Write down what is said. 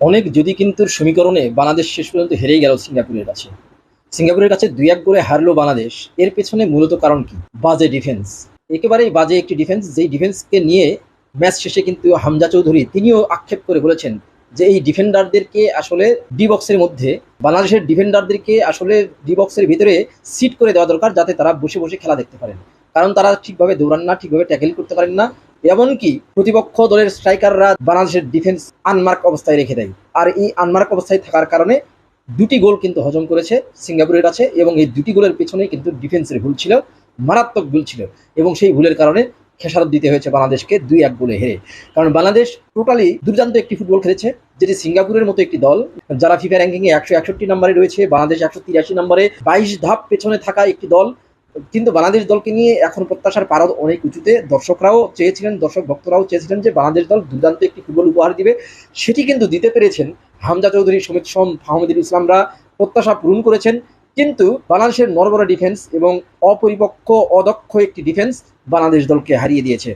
অনেক যদি কিন্তু সমীকরণে বাংলাদেশ শেষ পর্যন্ত হেরেই গেল সিঙ্গাপুরের কাছে। সিঙ্গাপুরের কাছে দুই এক গোলে হারলো বাংলাদেশ। এর পেছনে মূলত কারণ কি? বাজে ডিফেন্স একেবারেই বাজে একটি ডিফেন্স যেই ডিফেন্সকে নিয়ে ম্যাচ শেষে কিন্তু হামজা চৌধুরী তিনিও আক্ষেপ করে বলেছেন যে এই ডিফেন্ডারদেরকে আসলে ডি বক্সের মধ্যে, বাংলাদেশের ডিফেন্ডারদেরকে আসলে ডি বক্সের ভিতরে সিট করে দেওয়া দরকার যাতে তারা বসে বসে খেলা দেখতে পারেন। কারণ তারা ঠিকভাবে দৌড়ান না, ঠিকভাবে ট্যাকেল করতে পারেন না। এমনকি প্রতিপক্ষ দলের স্ট্রাইকাররা বাংলাদেশের ডিফেন্স আনমার্ক অবস্থায় রেখে দেয়। আর এই আনমার্ক অবস্থায় থাকার কারণে দুটি গোল কিন্তু হজম করেছে সিঙ্গাপুরের কাছে এবং এই দুটি গোলের পেছনে কিন্তু ডিফেন্সের ভুল ছিল, মারাত্মক ভুল ছিল এবং সেই ভুলের কারণে খেসারত দিতে হয়েছে বাংলাদেশকে দুই এক গোলে হেরে। কারণ বাংলাদেশ টোটালি দুর্দান্ত একটি ফুটবল খেলেছে, যেটি সিঙ্গাপুরের মতো একটি দল যারা ফিফা র্যাঙ্কিংয়ে একশো একষট্টি নম্বরে রয়েছে, বাংলাদেশ একশো তিরাশি নম্বরে বাইশ ধাপ পেছনে থাকা একটি দল কিন্তু বাংলাদেশ দলকে নিয়ে এখন প্রত্যাশার পারদ অনেক উঁচুতে। দর্শকরাও চেয়েছিলেন, দর্শক ভক্তরাও চেয়েছিলেন যে বাংলাদেশ দল দুর্দান্ত একটি ফুটবল উপহার দিবে। সেটি কিন্তু দিতে পেরেছেন হামজা চৌধুরী, সমিত সম, ফাহমিদুল ইসলামরা প্রত্যাশা পূরণ করেছেন। কিন্তু বাংলাদেশের নরবরা ডিফেন্স এবং অপরিপক্ক অদক্ষ একটি ডিফেন্স বাংলাদেশ দলকে হারিয়ে দিয়েছে।